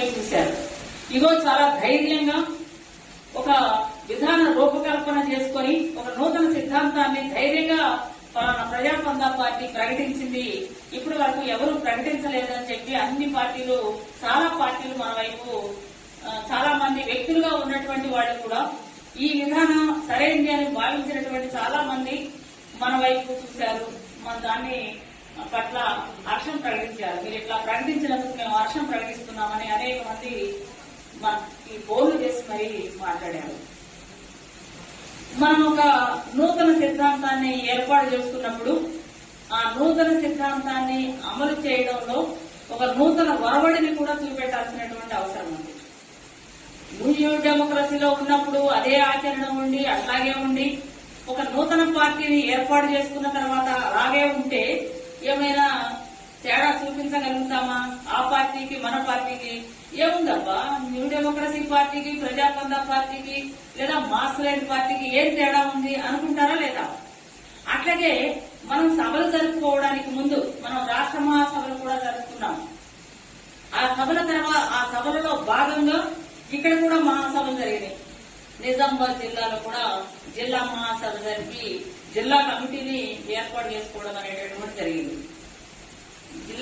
చూశారు ఇగో చాలా ధైర్యంగా ఒక విధాన రూపకల్పన చేసుకొని ఒక నూతన సిద్ధాంతాన్ని ధైర్యంగా పలానా ప్రజాపందా పార్టీ ప్రకటించింది. ఇప్పటి వరకు ఎవరు ప్రకటించలేదని చెప్పి అన్ని పార్టీలు చాలా పార్టీలు మన వైపు చాలా మంది వ్యక్తులుగా ఉన్నటువంటి వాళ్ళు కూడా ఈ విధానం సరైనది అని భావించినటువంటి చాలా మంది మన వైపు చూశారు. మన దాన్ని పట్ల హర్షం ప్రకటించారు మీరు ఇట్లా ప్రకటించినందుకు మేము హర్షం ప్రకటిస్తున్నామని అనేక మంది మనకి ఈ ఫోన్లు చేసి మరీ మాట్లాడారు. మనం ఒక నూతన సిద్ధాంతాన్ని ఏర్పాటు చేసుకున్నప్పుడు ఆ నూతన సిద్ధాంతాన్ని అమలు చేయడంలో ఒక నూతన ఒరవడిని కూడా చూపెట్టాల్సినటువంటి అవసరం ఉంది. న్యూ డెమోక్రసీలో ఉన్నప్పుడు అదే ఆచరణ ఉండి అట్లాగే ఉండి ఒక నూతన పార్టీని ఏర్పాటు చేసుకున్న తర్వాత అలాగే ఉంటే ఏమైనా తేడా చూపించగలుగుతామా? ఆ పార్టీకి మన పార్టీకి? ఏముందబ్బా? న్యూ డెమోక్రసీ పార్టీకి ప్రజాపంద పార్టీకి లేదా మాస్లైడ్ పార్టీకి ఏం తేడా ఉంది అనుకుంటారా లేదా? అట్లాగే మనం సభలు జరుపుకోవడానికి ముందు మనం రాష్ట్ర మహాసభలు కూడా జరుపుకున్నాం. ఆ సభల తర్వాత ఆ సభలలో భాగంగా ఇక్కడ కూడా మహాసభలు జరిగినాయి. నిజామాబాద్ జిల్లాలో కూడా జిల్లా మహాసభ జరిపి జిల్లా కమిటీని ఏర్పాటు చేసుకోవడం అనేటటువంటి జరిగింది. జిల్లా